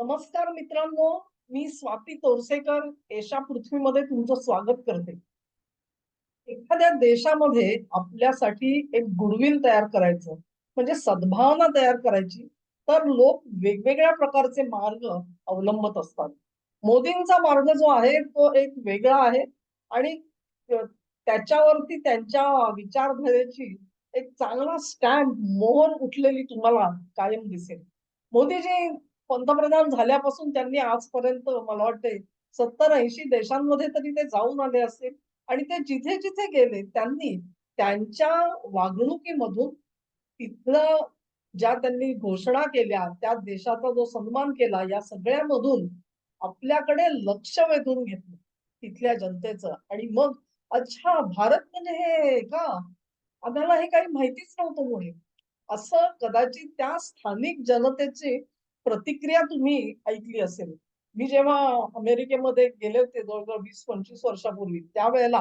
नमस्कार मित्रांनो मी स्वाती तोरसेकर एशा पृथ्वीमध्ये तुमचं स्वागत करते. एखाद्या देशामध्ये आपल्यासाठी एक गुडविल तयार करायचं म्हणजे सद्भावना तयार करायची तर लोक वेगवेगळ्या प्रकारचे मार्ग अवलंबत असतात. मोदींचा मार्ग जो आहे तो एक वेगळा आहे आणि त्याच्यावरती त्यांच्या विचारधारेची एक चांगला स्टॅम्प मोहर उठलेली तुम्हाला कायम दिसेल. मोदीजी पंतप्रधान झाल्यापासून त्यांनी आजपर्यंत मला वाटते सत्तर ऐंशी देशांमध्ये तरी ते जाऊन आले असतील आणि ते जिथे जिथे गेले त्यांनी त्यांच्या वागणुकीमधून तिथलं ज्या त्यांनी घोषणा केल्या त्या देशाचा जो सन्मान केला या सगळ्यामधून आपल्याकडे लक्ष वेधून घेतलं तिथल्या जनतेचं. आणि मग अच्छा भारत म्हणजे हे का? आम्हाला हे काही माहितीच नव्हतं मुळे असं कदाचित त्या स्थानिक जनतेची प्रतिक्रिया तुम्ही ऐकली असेल. मी जेव्हा अमेरिकेमध्ये गेले होते जवळजवळ वीस पंचवीस वर्षापूर्वी त्यावेळेला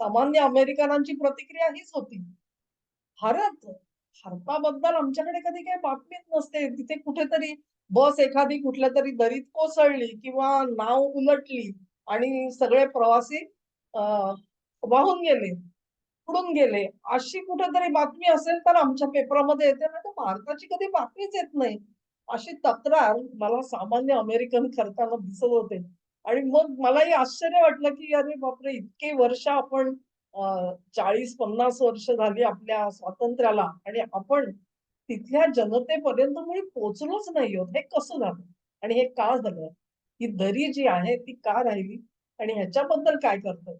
सामान्य अमेरिकनांची प्रतिक्रिया हीच होती. भारत भारताबद्दल आमच्याकडे कधी काही बातमीच नसते. तिथे कुठेतरी बस एखादी कुठल्या तरी दरीत कोसळली किंवा नाव उलटली आणि सगळे प्रवासी वाहून गेले उडून गेले. अशी कुठेतरी बातमी असेल तर आमच्या पेपरामध्ये येते ना तर भारताची कधी बातमीच येत नाही. अशी तक्रार मला सामान्य अमेरिकन करताना दिसत होते. आणि मग मलाही आश्चर्य वाटलं की अरे बापरे इतके वर्ष आपण चाळीस पन्नास वर्ष झाली आपल्या स्वातंत्र्याला आणि आपण तिथल्या जनतेपर्यंत मुळी पोहोचलोच नाही होत हे कसं झालं? आणि हे का झालं? ही दरी जी आहे ती का राहिली? आणि ह्याच्याबद्दल काय करतोय?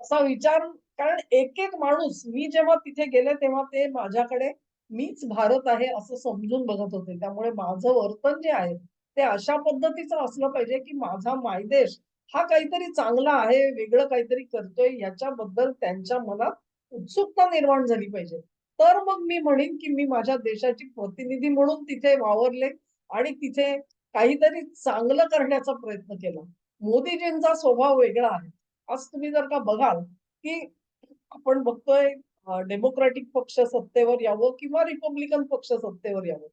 असा विचार कारण एक एक माणूस मी जेव्हा तिथे गेले तेव्हा ते माझ्याकडे मीच भारत आहे असं समजून बघत होते. त्यामुळे माझं वर्तन जे आहे ते अशा पद्धतीचं असलं पाहिजे की माझा मायदेश हा काहीतरी चांगला आहे वेगळं काहीतरी करतोय याच्याबद्दल त्यांच्या मनात उत्सुकता निर्माण झाली पाहिजे. तर मग मी म्हणेन की मी माझ्या देशाची प्रतिनिधी म्हणून तिथे वावरले आणि तिथे काहीतरी चांगलं करण्याचा प्रयत्न केला. मोदीजींचा स्वभाव वेगळा आहे. आज तुम्ही जर का बघाल की आपण बघतोय डेमोक्रॅटिक पक्ष सत्तेवर यावं किंवा रिपब्लिकन पक्ष सत्तेवर यावं.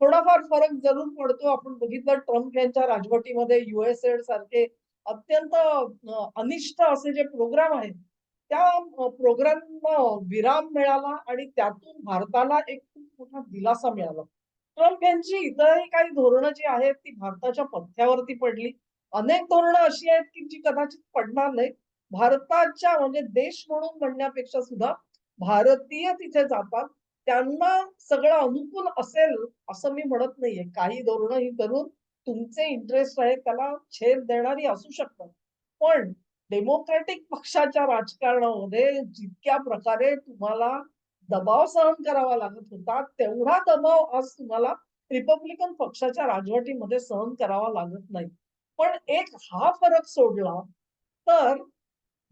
थोडाफार फरक जरूर पडतो. आपण बघितलं ट्रम्प यांच्या राजवटीमध्ये युएसएड सारखे अत्यंत अनिष्ट असे जे प्रोग्राम आहेत त्या प्रोग्रामला विराम मिळाला आणि त्यातून भारताला एक खूप मोठा दिलासा मिळाला. ट्रम्प यांची इतरही काही धोरणं जी आहेत ती भारताच्या पथ्यावरती पडली. अनेक धोरणं अशी आहेत की जी कदाचित पडणार नाही भारताच्या म्हणजे देश म्हणून म्हणण्यापेक्षा सुद्धा भारतीय तिथे जातात त्यांना सगळं अनुकूल असेल असं मी म्हणत नाहीये. काही धोरणं ही धरून तुमचे इंटरेस्ट आहे त्याला छेद देणारी असू शकतात. पण डेमोक्रॅटिक पक्षाच्या राजकारणामध्ये जितक्या प्रकारे तुम्हाला दबाव सहन करावा लागत होता तेवढा दबाव आज तुम्हाला रिपब्लिकन पक्षाच्या राजवटीमध्ये सहन करावा लागत नाही. पण एक हा फरक सोडला तर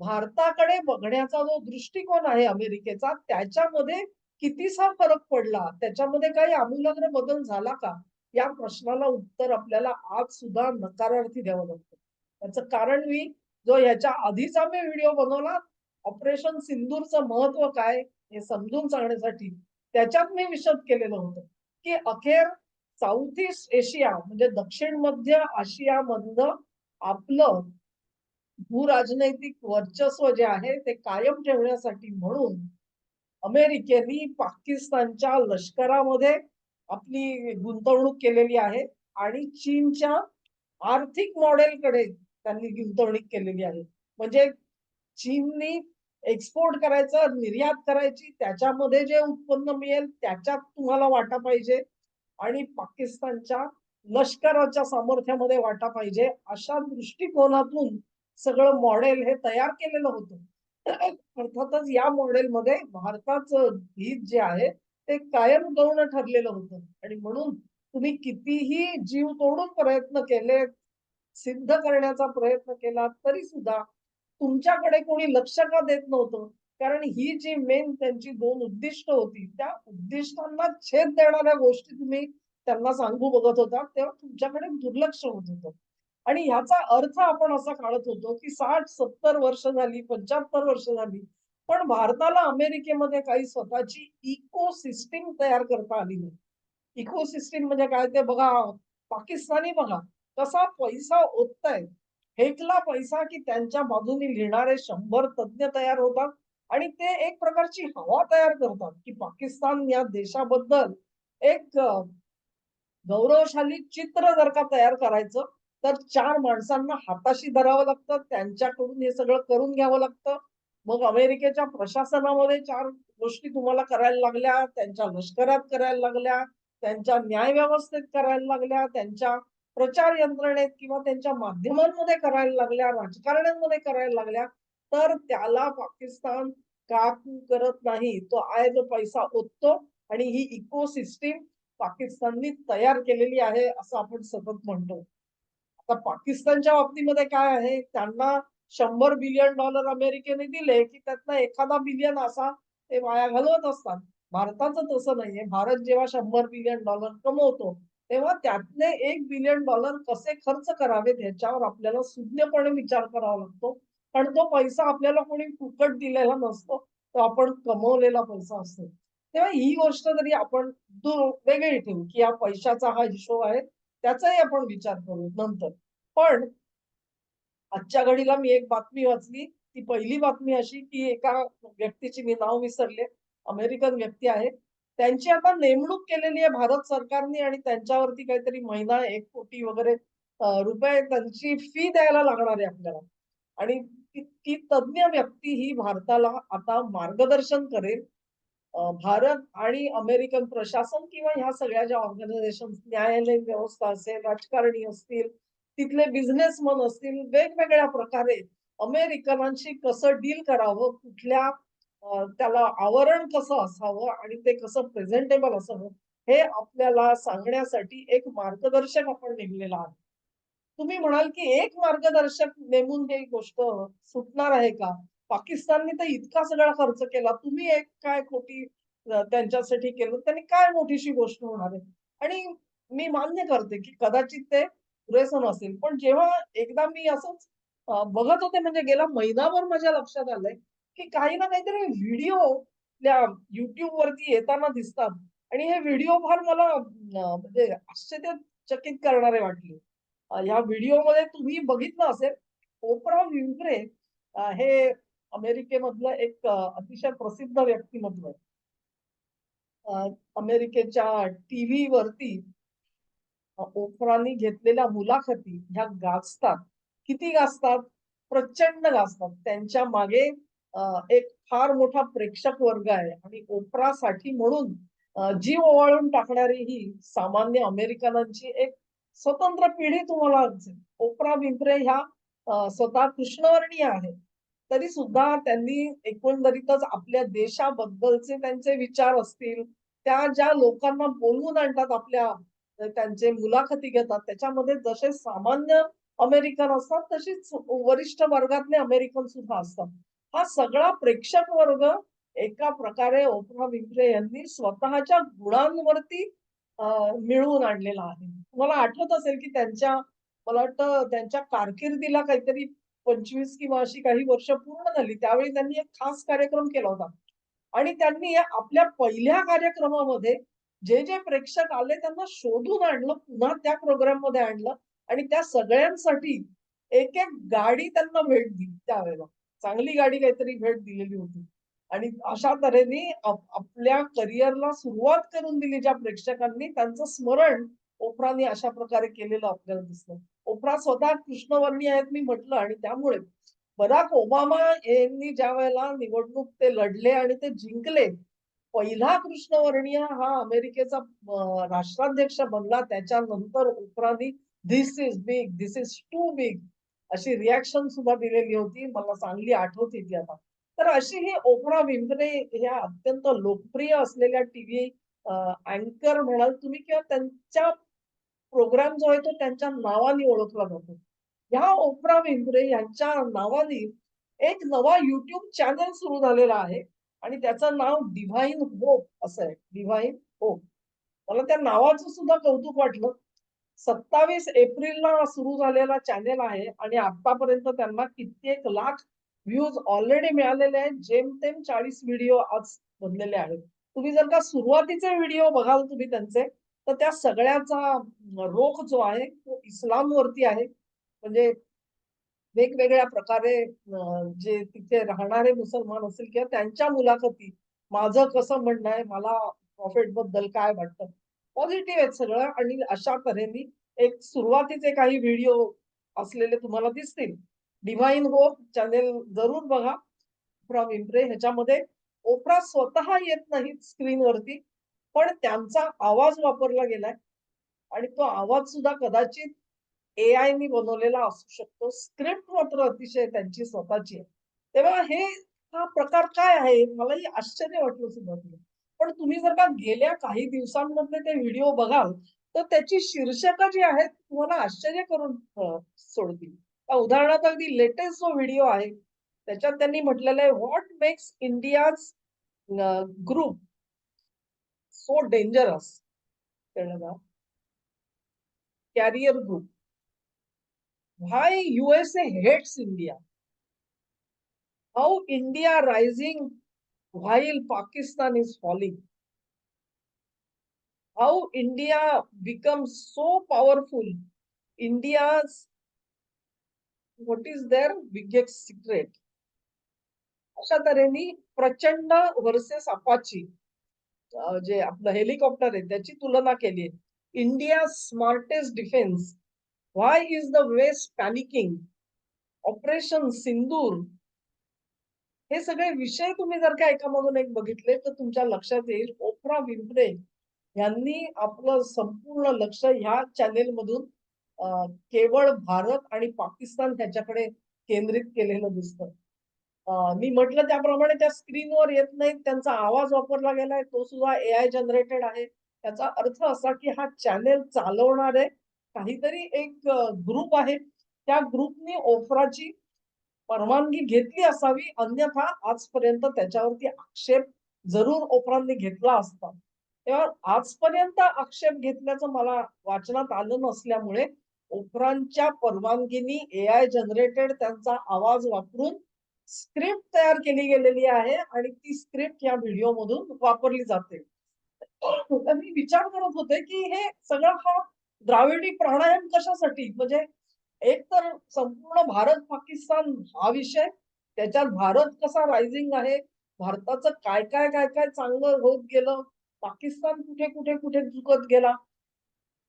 भारताकडे बघण्याचा जो दृष्टिकोन आहे अमेरिकेचा त्याच्यामध्ये कितीसा फरक पडला? त्याच्यामध्ये काही आमूलाग्र बदल झाला का? या प्रश्नाला उत्तर आपल्याला आज सुद्धा नकारार्थी द्यावं लागतं. त्याचं कारण मी जो याच्या आधीचा मी व्हिडिओ बनवला ऑपरेशन सिंदूरचं महत्त्व काय हे समजून सांगण्यासाठी त्याच्यात मी विशद केलेलं होतं की अखेर साऊथ ईस्ट एशिया म्हणजे दक्षिण मध्य आशिया मधलं आपलं भूराजनैतिक वर्चस्व जे आहे ते कायम ठेवण्यासाठी म्हणून अमेरिकेने पाकिस्तानच्या लष्करामध्ये आपली गुंतवणूक केलेली आहे आणि चीनच्या आर्थिक मॉडेलकडे त्यांनी गुंतवणूक केलेली आहे. म्हणजे चीननी एक्सपोर्ट करायचं निर्यात करायची त्याच्यामध्ये जे उत्पन्न मिळेल त्याच्यात तुम्हाला वाटा पाहिजे आणि पाकिस्तानच्या लष्कराच्या सामर्थ्यामध्ये वाटा पाहिजे अशा दृष्टिकोनातून सगळं मॉडेल हे तयार केलेलं होतं. अर्थातच या मॉडेलमध्ये भारताचं हित जे आहे ते कायम गौण ठरलेलं होतं. आणि म्हणून तुम्ही कितीही जीव तोडून प्रयत्न केले सिद्ध करण्याचा प्रयत्न केला तरी सुद्धा तुमच्याकडे कोणी लक्ष का देत नव्हतं? कारण ही जी मेन त्यांची दोन उद्दिष्ट होती त्या उद्दिष्टांना छेद देणाऱ्या गोष्टी तुम्ही त्यांना सांगू बघत होता तेव्हा तुमच्याकडे दुर्लक्ष होत होतं. आणि ह्याचा अर्थ आपण असा काढत होतो की साठ सत्तर वर्ष झाली पंच्याहत्तर वर्ष झाली पण भारताला अमेरिकेमध्ये काही स्वतःची इको सिस्टीम तयार करता आली नाही. इकोसिस्टीम म्हणजे काय ते बघा पाकिस्तानी बघा कसा पैसा ओतताय. हेकला पैसा की त्यांच्या बाजूने लिहिणारे शंभर तज्ञ तयार होतात आणि ते एक प्रकारची हवा तयार करतात की पाकिस्तान या देशाबद्दल एक गौरवशाली चित्र जर का तयार करायचं तर चार माणसांना हाताशी धरावं लागतं त्यांच्याकडून हे सगळं करून घ्यावं लागतं. मग अमेरिकेच्या प्रशासनामध्ये चार गोष्टी तुम्हाला करायला लागल्या त्यांच्या लष्करात करायला लागल्या त्यांच्या न्याय व्यवस्थेत करायला लागल्या त्यांच्या प्रचार यंत्रणेत किंवा त्यांच्या माध्यमांमध्ये करायला लागल्या राजकारण्यांमध्ये करायला लागल्या. तर त्याला पाकिस्तान काकू करत नाही. तो आहे जो पैसा ओततो आणि ही इकोसिस्टीम पाकिस्ताननी तयार केलेली आहे असं आपण सतत म्हणतो. आता पाकिस्तानच्या बाबतीमध्ये काय आहे? त्यांना शंभर बिलियन डॉलर अमेरिकेने दिले की त्यातला एखादा बिलियन असा ते वाया घालवत असतात. भारताचं तसं नाहीये. भारत जेव्हा शंभर बिलियन डॉलर कमवतो तेव्हा त्यातले एक बिलियन डॉलर कसे खर्च करावेत याच्यावर आपल्याला सुज्ञपणे विचार करावा लागतो. कारण तो पैसा आपल्याला कोणी फुकट दिलेला नसतो तो आपण कमवलेला पैसा असतो. तेव्हा ही गोष्ट जरी आपण दूर वेगळी ठेवू की या पैशाचा हा हिशोब आहे त्याचाही आपण विचार करू नंतर. पण आजच्या घडीला मी एक बातमी वाचली. ती पहिली बातमी अशी की एका व्यक्तीची मी नाव विसरले अमेरिकन व्यक्ती आहे. त्यांची आता नेमणूक केलेली आहे भारत सरकारने आणि त्यांच्यावरती काहीतरी महिना एक कोटी वगैरे रुपये त्यांची फी द्यायला लागणार आहे आपल्याला. आणि ती तज्ज्ञ व्यक्ती ही भारताला आता मार्गदर्शन करेल. भारत आणि अमेरिकन प्रशासन किंवा ह्या सगळ्या ज्या ऑर्गनायझेशन न्यायालयीन व्यवस्था असेल राजकारणी असतील तिथले बिझनेसमन असतील वेगवेगळ्या प्रकारे अमेरिकनांशी कसं डील करावं कुठल्या त्याला आवरण कसं असावं आणि ते कसं प्रेझेंटेबल असावं हे आपल्याला सांगण्यासाठी एक मार्गदर्शक आपण नेमलेला आहे. तुम्ही म्हणाल की एक मार्गदर्शक नेमून हे गोष्ट सुटणार आहे का? पाकिस्तानने तर इतका सगळा खर्च केला. तुम्ही एक काय खोटी त्यांच्यासाठी केलं? त्यांनी काय मोठीशी गोष्ट होणार आहे? आणि मी मान्य करते की कदाचित ते पुरेसं नसेल पण जेव्हा एकदा मी असंच बघत होते म्हणजे गेला महिनाभर माझ्या लक्षात आलंय की काही ना काहीतरी व्हिडिओ त्या युट्यूब वरती येताना दिसतात. आणि हे व्हिडिओ फार मला म्हणजे आश्चर्यचकित करणारे वाटले. ह्या व्हिडिओमध्ये तुम्ही बघितलं असेल ओपरा विन्फ्रे हे अमेरिकेमधलं एक अतिशय प्रसिद्ध व्यक्तिमत्व आहे. अमेरिकेच्या टीव्ही वरती ओफरांनी घेतलेल्या मुलाखती ह्या गाजतात. किती गाजतात? प्रचंड गाजतात. त्यांच्या मागे एक फार मोठा प्रेक्षक वर्ग आहे आणि ओप्रासाठी म्हणून जीव ओवाळून टाकणारी ही सामान्य अमेरिकनांची एक स्वतंत्र पिढी तुम्हाला ओपरा ओप्रा ह्या स्वतः कृष्णवर्णीय आहेत. तरी सुद्धा त्यांनी एकंदरीतच आपल्या देशाबद्दलचे त्यांचे विचार असतील, त्या ज्या लोकांना बोलवून आणतात आपल्या त्यांचे मुलाखती घेतात त्याच्यामध्ये जसे सामान्य अमेरिकन असतात तशीच वरिष्ठ वर्गातले अमेरिकन सुद्धा असतात. हा सगळा प्रेक्षक वर्ग एका प्रकारे ओप्रा विन्फ्रे यांनी स्वतःच्या गुणांवरती मिळवून आणलेला आहे. तुम्हाला आठवत असेल की त्यांच्या मला वाटतं त्यांच्या कारकिर्दीला काहीतरी 25 किंवा अशी काही वर्ष पूर्ण झाली. त्यावेळी त्यांनी एक खास कार्यक्रम केला होता. आणि त्यांनी आपल्या पहिल्या कार्यक्रमामध्ये जे, जे प्रेक्षक आले त्यांना शोधून आणलं, पुन्हा त्या प्रोग्राममध्ये आणलं आणि त्या सगळ्यांसाठी एक-एक गाडी त्यांना भेट दिली त्यावेळेला. चांगली गाडी काहीतरी भेट दिलेली होती. आणि अशा तऱ्हेने आपल्या करिअरला सुरुवात करून दिली ज्या प्रेक्षकांनी त्यांचं स्मरण ओप्रानी अशा प्रकारे केलेलं आपल्याला दिसलं. ओप्रा स्वतः कृष्णवर्णीय आहेत मी म्हटलं आणि त्यामुळे बराक ओबामा यांनी ज्या वेळेला निवडणूक ते लढले आणि ते जिंकले. पहिला कृष्णवर्णीय हा अमेरिकेचा राष्ट्राध्यक्ष बनला. त्याच्यानंतर ओप्रानी "this is big, this is too big" अशी रिॲक्शन सुद्धा दिलेली होती. मला चांगली आठवते ती आता. तर अशी ही ओप्रा विन्फ्रे ह्या अत्यंत लोकप्रिय असलेल्या टीव्ही अँकर म्हणाल तुम्ही किंवा त्यांच्या प्रोग्राम जो आहे तो त्यांच्या नावाने ओळखला जातो. ह्या ओपरा विंद्रे यांच्या नावाने एक नवा युट्यूब चॅनल सुरू झालेला आहे आणि त्याचं नाव डिव्हाइन होप असं आहे. Divine hope. मला त्या नावाचं सुद्धा कौतुक वाटलं. 27 एप्रिलला सुरू झालेला चॅनेल आहे आणि आतापर्यंत त्यांना कित्येक लाख व्ह्यूज ऑलरेडी मिळालेले आहेत. जेमतेम 40 व्हिडिओ आज बनलेले आहेत. तुम्ही जर का सुरुवातीचे व्हिडिओ बघाल तुम्ही त्यांचे, तर त्या सगळ्याचा रोख जो आहे तो इस्लामवरती आहे. म्हणजे वेगवेगळ्या प्रकारे जे तिथे राहणारे मुसलमान असतील किंवा त्यांच्या मुलाखती माझं कसं म्हणणं आहे मला प्रॉफिटबद्दल काय वाटतं? पॉझिटिव्ह आहेत सगळं आणि अशा तऱ्हेने एक सुरुवातीचे काही व्हिडिओ असलेले तुम्हाला दिसतील. डिव्हाइन होप चॅनेल जरूर बघा. फ्रॉम इम्प्रे ह्याच्यामध्ये ओपरा स्वतः येत नाहीत स्क्रीनवरती पण त्यांचा आवाज वापरला गेलाय. आणि तो आवाज सुद्धा कदाचित ए आय नी बनवलेला असू शकतो. स्क्रिप्ट मात्र अतिशय त्यांची स्वतःची आहे. तेव्हा हे हा प्रकार काय आहे? मलाही आश्चर्य वाटलं सुरुवातीला. पण तुम्ही जर का गेल्या काही दिवसांमध्ये ते व्हिडिओ बघाल तर त्याची शीर्षक जी आहेत तुम्हाला आश्चर्य करून सोडतील. उदाहरणार्थ अगदी लेटेस्ट जो व्हिडिओ आहे त्याच्यात त्यांनी म्हटलेलं आहे what makes India's group so dangerous carrier group भाई USA hates India how India rising while Pakistan is falling how India become so powerful India what is their biggest secret अशा तऱ्हेने प्रचंड वर्सेस अपाची जे आपलं helicopter आहे त्याची तुलना केली आहे. India smartest defence why is the west panicking operation Sindoor हे सगळे विषय तुम्ही जर का एकामधून एक बघितले तर तुमच्या लक्षात येईल ओप्रा विम्प्रे यांनी आपलं संपूर्ण लक्ष ह्या चॅनेल मधून केवळ भारत आणि पाकिस्तान ह्याच्याकडे केंद्रित केलेलं दिसतं. मी म्हटलं त्याप्रमाणे त्या स्क्रीनवर येत नाहीत त्यांचा आवाज वापरला गेलाय तो सुद्धा ए आय जनरेटेड आहे. त्याचा अर्थ असा की हा चॅनेल चालवणारे काहीतरी एक ग्रुप आहे. त्या ग्रुपनी ओफराची परवानगी घेतली असावी अन्यथा आजपर्यंत त्याच्यावरती आक्षेप जरूर ओपरांनी घेतला असता. तेव्हा आजपर्यंत आक्षेप घेतल्याचं मला वाचनात आलं नसल्यामुळे ओपरांच्या परवानगीनी ए आय जनरेटेड त्यांचा आवाज वापरून स्क्रिप्ट तयार केली गेलेली आहे आणि ती स्क्रिप्ट या व्हिडिओ मधून वापरली जाते. मी विचार करत होते की हे सगळं हा द्राविडी प्राणायाम कशासाठी? म्हणजे एक तर संपूर्ण भारत पाकिस्तान हा विषय त्याच्यात भारत कसा रायझिंग आहे? भारताचं काय काय काय काय चांगलं होत गेलं? पाकिस्तान कुठे कुठे कुठे चुकत गेला?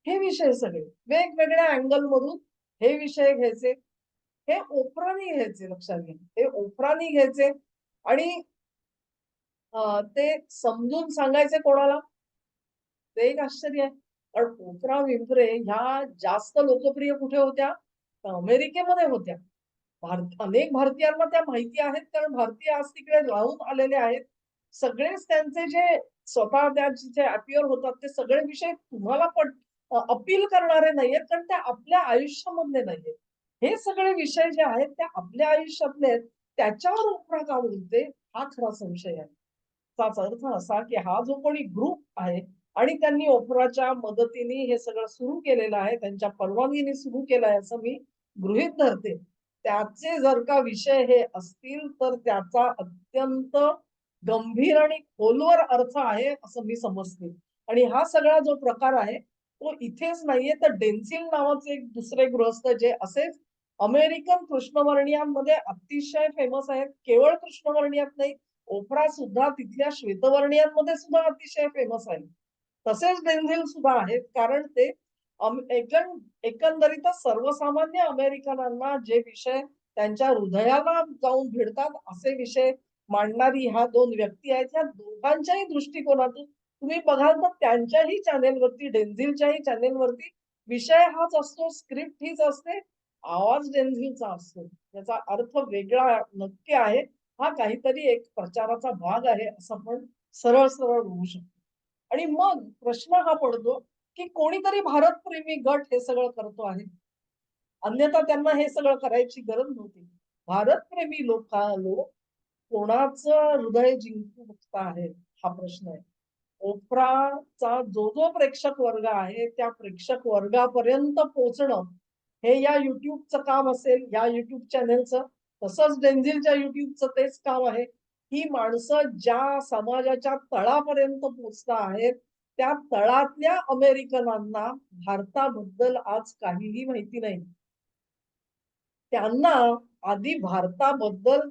हे विषय सगळे वेगवेगळ्या अँगल मधून हे विषय घ्यायचे. हे ओपराने घ्यायचे लक्षात घ्या. हे ओपराने घ्यायचे आणि ते समजून सांगायचे कोणाला? ते एक आश्चर्य आहे. कारण ओपरा विंपरे ह्या जास्त लोकप्रिय कुठे होत्या? अमेरिकेमध्ये होत्या. भारत अनेक भारतीयांना त्या माहिती आहेत कारण भारतीय आज तिकडे राहून आलेले आहेत. सगळेच त्यांचे जे स्वतः त्या जिथे अपिअर होतात ते सगळे विषय तुम्हाला पट अपील करणारे नाहीयेत कारण त्या आपल्या आयुष्यामधले नाहीयेत. हे सगळे विषय जे आहेत ते आपल्या आयुष्यातले आहेत त्याच्यावर उपरा का बोलते हा खरा संशय आहे. त्याचा अर्थ असा की हा जो कोणी ग्रुप आहे आणि त्यांनी ओपराच्या मदतीने हे सगळं सुरू केलेलं आहे त्यांच्या परवानगीने सुरू केलं आहे असं मी गृहित धरते. त्याचे जर का विषय हे असतील तर त्याचा अत्यंत गंभीर आणि खोलवर अर्थ आहे असं मी समजते. आणि हा सगळा जो प्रकार आहे तो इथेच नाहीये तर डेन्सिल नावाचे एक दुसरे गृहस्थ जे असेच अमेरिकन कृष्णवर्णियांमध्ये अतिशय फेमस आहेत. केवळ कृष्णवर्णियात नाही ओफरा सुद्धा तिथल्या श्वेतवर्णियांमध्ये सुद्धा अतिशय फेमस आहे तसेच डेन्झिल सुद्धा आहेत कारण ते एकंदरीतच सर्वसामान्य अमेरिकनांना जे विषय त्यांच्या हृदयाला जाऊन भिडतात असे विषय मांडणारी ह्या दोन व्यक्ती आहेत. ह्या दोघांच्याही दृष्टिकोनातून तुम्ही बघाल तर त्यांच्याही चॅनेलवरती डेन्झिलच्याही चॅनेलवरती विषय हाच असतो स्क्रिप्ट हीच असते. आवाज डेन्झिलचा असतो. त्याचा अर्थ वेगळा नक्की आहे. हा काहीतरी एक प्रचाराचा भाग आहे असं आपण सरळ सरळ होऊ शकतो. आणि मग प्रश्न हा पडतो की कोणीतरी भारतप्रेमी गट हे सगळं करतो आहे. अन्यथा त्यांना हे सगळं करायची गरज नव्हती. भारतप्रेमी लोक लोक कोणाचं हृदय जिंकू आहे? हा प्रश्न आहे. ओपराचा जो जो प्रेक्षक वर्ग आहे त्या प्रेक्षक वर्गापर्यंत पोहोचणं हे या युट्यूबचं काम असेल या युट्यूब चॅनेलचं तसंच डेन्झिलच्या युट्यूबचं तेच काम आहे. ही माणसं ज्या समाजाच्या तळापर्यंत पोचता आहेत त्या तळातल्या अमेरिकनांना भारताबद्दल आज काहीही माहिती नाही. त्यांना आधी भारताबद्दल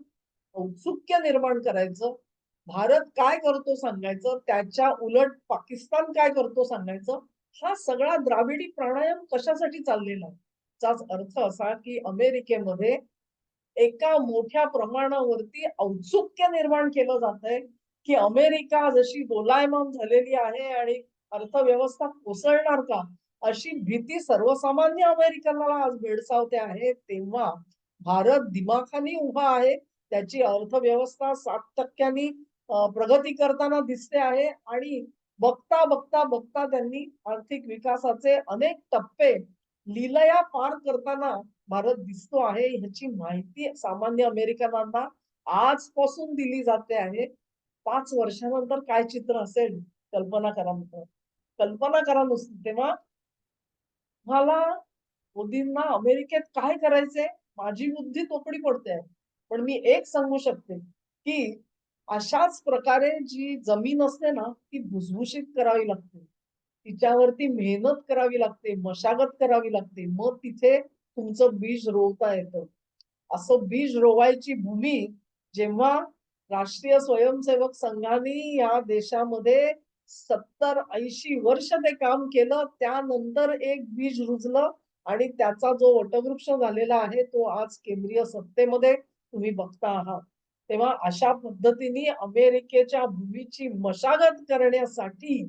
औत्सुक्य निर्माण करायचं भारत काय करतो सांगायचं त्याच्या उलट पाकिस्तान काय करतो सांगायचं हा सगळा द्राविडी प्राणायाम कशासाठी चाललेला आहे? चाच अर्थ असा की अमेरिकेमध्ये एका मोठ्या प्रमाणावरती औत्सुक्य निर्माण केलं जात आहे की अमेरिका जशी दोलायमान झालेली आहे आणि अर्थव्यवस्था कोसळणार का अशी भीती सर्वसामान्य अमेरिकनाला आज भेडसावते आहे. तेव्हा भारत दिमाखानी उभा आहे. त्याची अर्थव्यवस्था सात टक्क्यांनी प्रगती करताना दिसते आहे आणि बघता बघता बघता त्यांनी आर्थिक विकासाचे अनेक टप्पे लिलया पार करताना भारत दिसतो आहे ह्याची माहिती सामान्य अमेरिकनांना आजपासून दिली जाते आहे. पाच वर्षानंतर काय चित्र असेल? कल्पना करा मित्र. कल्पना करा नुसती तेव्हा मला मोदींना अमेरिकेत काय करायचंय? माझी बुद्धी तोकडी पडते पण मी एक सांगू शकते की अशाच प्रकारे जी जमीन असते ना ती भुसभुशीत करावी लागते. तिच्यावरती मेहनत करावी लागते मशागत करावी लागते. मग तिथे तुमचं बीज रोवता येतं. असं बीज रोवायची भूमी जेव्हा राष्ट्रीय स्वयंसेवक संघाने या देशामध्ये सत्तर ऐंशी वर्ष ते काम केलं त्यानंतर एक बीज रुजलं आणि त्याचा जो वटवृक्ष झालेला आहे तो आज केंद्रीय सत्तेमध्ये तुम्ही बघता आहात. तेव्हा अशा पद्धतीने अमेरिकेच्या भूमीची मशागत करण्यासाठी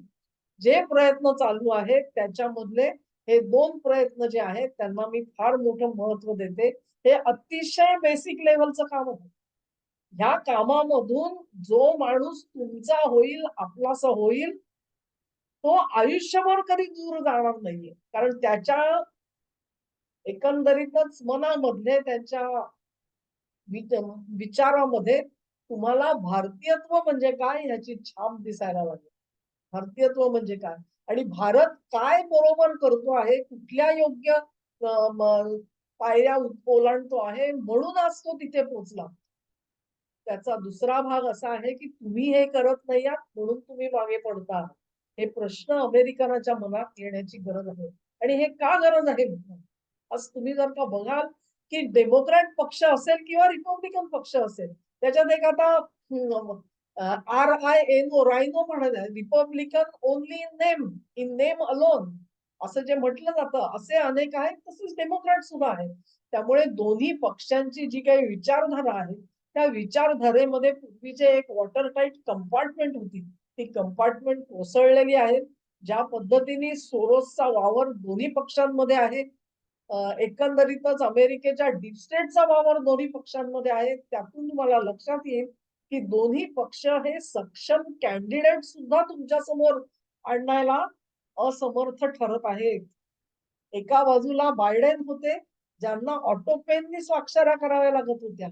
जे प्रयत्न चालू आहेत त्याच्यामधले हे दोन प्रयत्न जे आहेत त्यांना मी फार मोठं महत्त्व देते. हे अतिशय बेसिक लेवलचं काम आहे. ह्या कामामधून जो माणूस तुमचा होईल आपलासा होईल तो आयुष्यभर कधी दूर जाणार नाहीये. कारण त्याच्या एकंदरीतच मनामधले त्यांच्या विचारामध्ये तुम्हाला भारतीयत्व म्हणजे काय ह्याची छाप दिसायला लागेल. भारतीयत्व म्हणजे काय? आणि भारत काय बरोबर करतो आहे? कुठल्या योग्य पायऱ्या ओलांडतो आहे? म्हणून आज तो तिथे पोहोचला. त्याचा दुसरा भाग असा आहे की तुम्ही हे करत नाही आहात म्हणून तुम्ही मागे पडता. हे प्रश्न अमेरिकनाच्या मनात येण्याची गरज आहे. आणि हे का गरज आहे? आज तुम्ही जर का बघाल की डेमोक्रॅट पक्ष असेल किंवा रिपब्लिकन पक्ष असेल त्याच्यात एक आता आर आय एन ओ रायनो म्हणत आहे. Republican only in name in name alone असं जे म्हटलं जातं असे अनेक आहेत तसेच डेमोक्रॅट सुद्धा आहेत. त्यामुळे दोन्ही पक्षांची जी काही विचारधारा आहे त्या विचारधारेमध्ये पूर्वीचे एक वॉटर टाईट कंपार्टमेंट होती ती कंपार्टमेंट कोसळलेली आहे. ज्या पद्धतीने सोरोसचा वावर दोन्ही पक्षांमध्ये आहे एकंदरीतच अमेरिकेच्या डीप स्टेटचा वावर दोन्ही पक्षांमध्ये आहे त्यातून तुम्हाला लक्षात येईल की दोन्ही पक्ष हे सक्षम कॅन्डिडेट सुद्धा तुमच्यासमोर आणायला असमर्थ ठरत आहेत. एका बाजूला बायडेन होते ज्यांना ऑटोपेननी स्वाक्षऱ्या कराव्या लागत होत्या.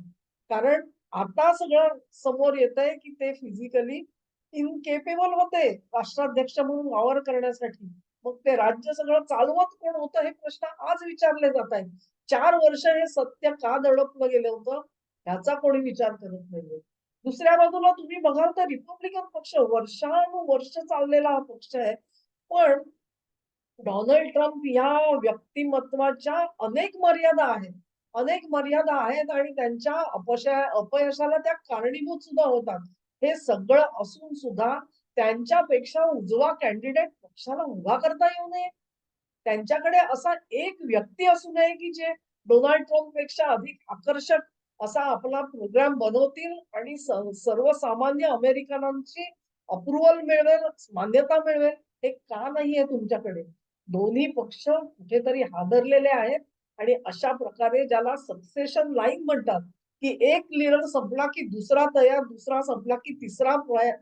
कारण आता सगळं समोर येत आहे की ते फिजिकली इनकेपेबल होते राष्ट्राध्यक्ष म्हणून वावर करण्यासाठी. मग ते राज्य सगळं चालवत कोण होतं हे प्रश्न आज विचारले जात आहेत. चार वर्ष हे सत्य का दडपलं गेलं होतं ह्याचा कोणी विचार करत नाहीये. दुसऱ्या बाजूला तुम्ही बघाल तर रिपब्लिकन पक्ष वर्षानुवर्ष चाललेला हा पक्ष आहे. पण डोनाल्ड ट्रम्प या व्यक्तिमत्वाच्या अनेक मर्यादा आहेत. अनेक मर्यादा आहेत आणि त्यांच्या अपशा अपयशाला त्या कारणीभूत सुद्धा होतात. हे सगळं असून सुद्धा त्यांच्यापेक्षा उजवा कॅन्डिडेट पक्षाला उभा करता येऊ नये. त्यांच्याकडे असा एक व्यक्ती असू नये की जे डोनाल्ड ट्रम्पपेक्षा अधिक आकर्षक असा आपला प्रोग्राम बनवतील आणि सर्वसामान्य अमेरिकनांची अप्रुव्हल मिळवेल मान्यता मिळवेल हे का नाहीये तुमच्याकडे? दोन्ही पक्ष कुठेतरी हादरलेले आहेत आणि अशा प्रकारे ज्याला सक्सेशन लाईन म्हणतात की एक लीडर संपला की दुसरा तयार दुसरा संपला की तिसरा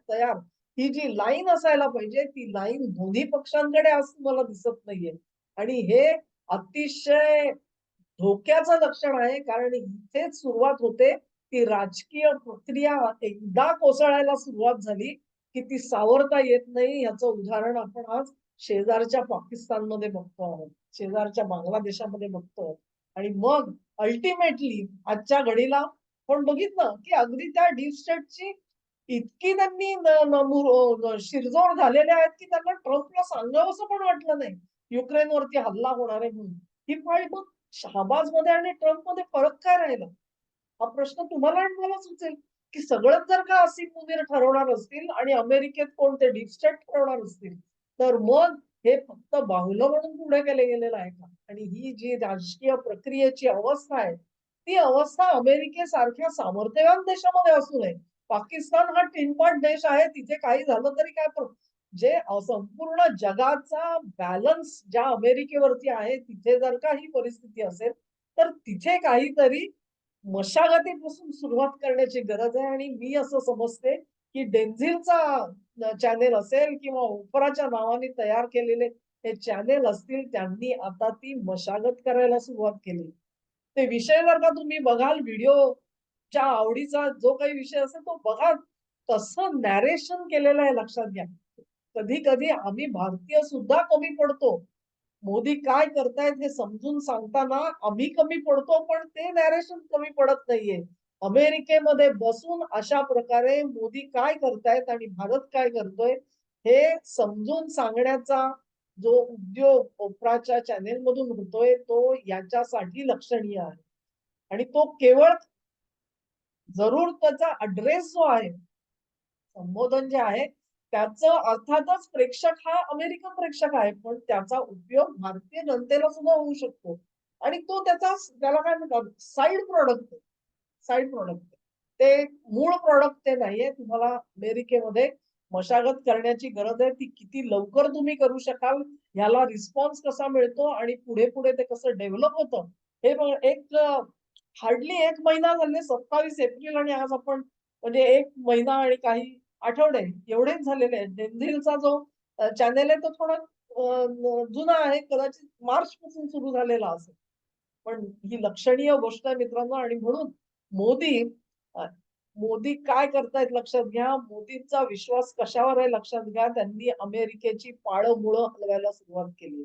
तयार. ही जी लाईन असायला पाहिजे ती लाईन दोन्ही पक्षांकडे असं मला दिसत नाहीये. आणि हे अतिशय धोक्याचं लक्षण आहे कारण इथेच सुरुवात होते ती राजकीय प्रक्रिया एकदा कोसळायला सुरुवात झाली की ती सावरता येत नाही याचं उदाहरण आपण आज शेजारच्या पाकिस्तानमध्ये बघतो आहोत शेजारच्या बांगलादेशामध्ये बघतो आहोत. आणि मग अल्टिमेटली आजच्या घडीला पण बघितलं की अगदी त्या डीप स्टेटची इतकी त्यांनी शिरजोर झालेले आहेत की त्यांना ट्रम्पला सांगावंसं पण वाटलं नाही. युक्रेनवरती हल्ला होणार आहे म्हणून. ही फाईल मग शहाबाजमध्ये आणि ट्रम्पमध्ये फरक काय राहिला? हा प्रश्न तुम्हाला आणि मला सुचेल की सगळंच जर का असीम मुनीर ठरवणार असतील आणि अमेरिकेत कोणते डीप स्टेट ठरवणार असतील तर मग हे फक्त बाहुलं म्हणून पुढे केले गेलेलं आहे का? आणि ही जी राजकीय प्रक्रियेची अवस्था आहे ती अवस्था अमेरिकेसारख्या सामर्थ्यवान देशामध्ये असू नये. पाकिस्तान हा टिनपाट देश आहे तिथे काही झालं तरी काय जे संपूर्ण जगाचा बॅलन्स ज्या अमेरिकेवरती आहे तिथे जर का ही परिस्थिती असेल तर तिथे काहीतरी मशागतीपासून सुरुवात करण्याची गरज आहे. आणि मी असं समजते की डेन्झिलचा चॅनेल असेल किंवा ओपराच्या नावाने तयार केलेले हे चॅनेल असतील त्यांनी आता ती मशागत करायला सुरुवात केली. ते विषय जर का तुम्ही बघाल व्हिडिओच्या आवडीचा जो काही विषय असेल तो बघा. तसं नॅरेशन केलेलं आहे लक्षात घ्या. कधी कधी आम्ही भारतीय सुद्धा कमी पडतो. मोदी काय करतायत हे समजून सांगताना आम्ही कमी पडतो पण ते नॅरेशन कमी पडत नाहीये. अमेरिकेमध्ये बसून अशा प्रकारे मोदी काय करतायत आणि भारत काय करतोय हे समजून सांगण्याचा जो उद्योग ओपराच्या चॅनेल मधून होतोय तो याच्यासाठी लक्षणीय आहे. आणि तो केवळ जरूर त्याचा अड्रेस जो आहे संबोधन जे आहे त्याच अर्थातच प्रेक्षक हा अमेरिकन प्रेक्षक आहे पण त्याचा उपयोग भारतीय जनतेला सुद्धा होऊ शकतो. आणि तो त्याचा त्याला काय म्हणतात साईड प्रॉडक्ट साईड प्रॉडक्ट ते मूळ प्रॉडक्ट ते नाहीये. तुम्हाला अमेरिकेमध्ये मशागत करण्याची गरज आहे. ती किती लवकर तुम्ही करू शकाल ह्याला रिस्पॉन्स कसा मिळतो आणि पुढे पुढे ते कसं डेव्हलप होतं हे एक हार्डली एक महिना झाले सत्तावीस एप्रिल आणि आज आपण म्हणजे एक महिना आणि काही आठवडे एवढेच झालेले आहेत. डेन्झिलचा जो चॅनेल आहे तो थोडा जुना आहे. कदाचित मार्च पासून सुरू झालेला असेल. पण ही लक्षणीय गोष्ट आहे मित्रांनो. आणि म्हणून मोदी मोदी काय करतायत लक्षात घ्या. मोदींचा विश्वास कशावर आहे लक्षात घ्या. त्यांनी अमेरिकेची पाळमुळं हलवायला सुरुवात केली.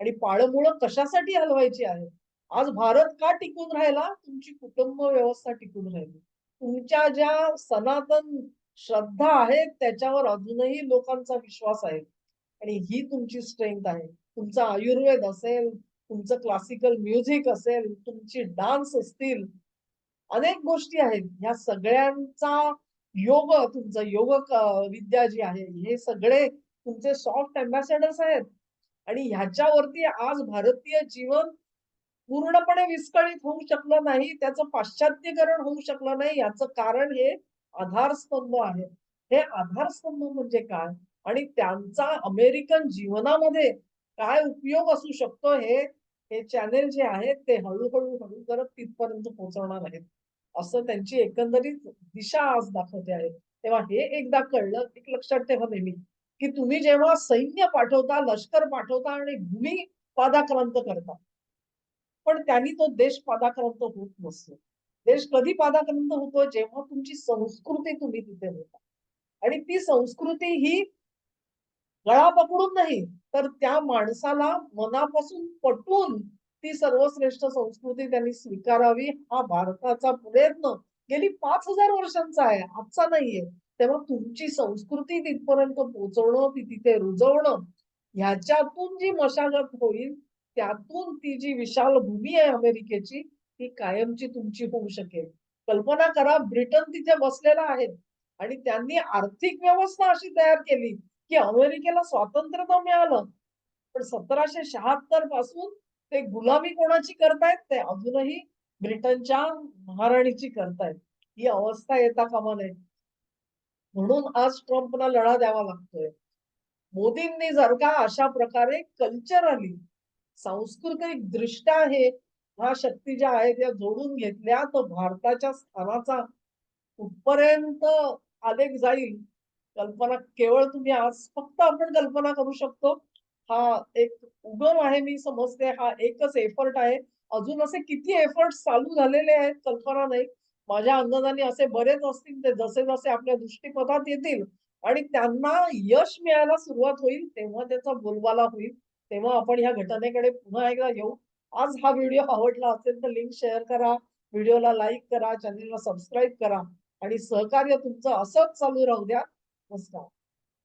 आणि पाळमुळं कशासाठी हलवायची आहे? आज भारत का टिकून राहिला? तुमची कुटुंब व्यवस्था टिकून राहिली. तुमच्या ज्या सनातन श्रद्धा आहे त्याच्यावर अजूनही लोकांचा विश्वास आहे. आणि ही तुमची स्ट्रेंथ आहे. तुमचा आयुर्वेद असेल तुमचं क्लासिकल म्युझिक असेल तुमची डान्स असतील अनेक गोष्टी आहेत. ह्या सगळ्यांचा योग तुमचं योग विद्या जी आहे हे सगळे तुमचे सॉफ्ट अम्बॅसेडर्स आहेत. आणि ह्याच्यावरती आज भारतीय जीवन पूर्णपणे विस्कळीत होऊ शकलं नाही त्याचं पाश्चात्यकरण होऊ शकलं नाही याचं कारण हे आधारस्तंभ आहेत हे आधारस्तंभ म्हणजे काय? आणि त्यांचा अमेरिकन जीवनामध्ये काय उपयोग असू शकतो हे हे चॅनेल जे आहेत ते हळूहळू हळू करत तिथपर्यंत पोहोचवणार आहेत. असं त्यांची एकंदरीत दिशा आज दाखवते आहे. तेव्हा हे एकदा कळलं एक लक्षात ठेवा नेहमी की तुम्ही जेव्हा सैन्य पाठवता लष्कर पाठवता आणि भूमी पादाक्रांत करता. पण त्यांनी तो देश पादाक्रांत होत नसतो. देश कधी पादाक्रांत होतो जेव्हा तुमची संस्कृती तुम्ही तिथे होता आणि ती संस्कृती ही गळा पकडून नाही तर त्या माणसाला मनापासून पटवून ती सर्वश्रेष्ठ संस्कृती त्यांनी स्वीकारावी हा भारताचा प्रयत्न. गेली पाच हजार वर्षांचा आहे आजचा नाहीये. तेव्हा तुमची संस्कृती तिथपर्यंत पोहोचवणं ती तिथे रुजवणं ह्याच्यातून जी मशागत होईल त्यातून ती जी विशाल भूमी आहे अमेरिकेची ती कायमची तुमची होऊ शकेल. कल्पना करा ब्रिटन तिथे बसलेला आहे आणि त्यांनी आर्थिक व्यवस्था अशी तयार केली की अमेरिकेला स्वातंत्र्य तर मिळालं. पण सतराशे शहात्तरपासून ते गुलामी कोणाची करतायत? ते अजूनही ब्रिटनच्या महाराणीची करतायत. ही अवस्था येता कामा नये. म्हणून आज ट्रम्पला लढा द्यावा लागतोय. मोदींनी जर का अशा प्रकारे कल्चरली सांस्कृतिक दृष्ट्या हे ह्या शक्ती ज्या आहेत त्या जोडून घेतल्या तर भारताच्या स्थानाचा कुठपर्यंत आलेख जाईल कल्पना केवळ तुम्ही आज फक्त आपण कल्पना करू शकतो. हा एक उगम आहे मी समजते हा एकच एफर्ट आहे. अजून असे किती एफर्ट चालू झालेले आहेत कल्पना नाही. माझ्या अंदाजाने असे बरेच असतील ते जसे जसे आपल्या दृष्टीपथात येतील आणि त्यांना यश मिळायला सुरुवात होईल तेव्हा त्याचा बोलबाला होईल. तेव्हा आपण ह्या घटनेकडे पुन्हा एकदा येऊ. आज हा व्हिडिओ आवडला असेल तर लिंक शेअर करा व्हिडिओला लाईक करा चॅनलला सबस्क्राईब करा आणि सहकार्य तुमचं असंच चालू राहू द्या. नमस्कार.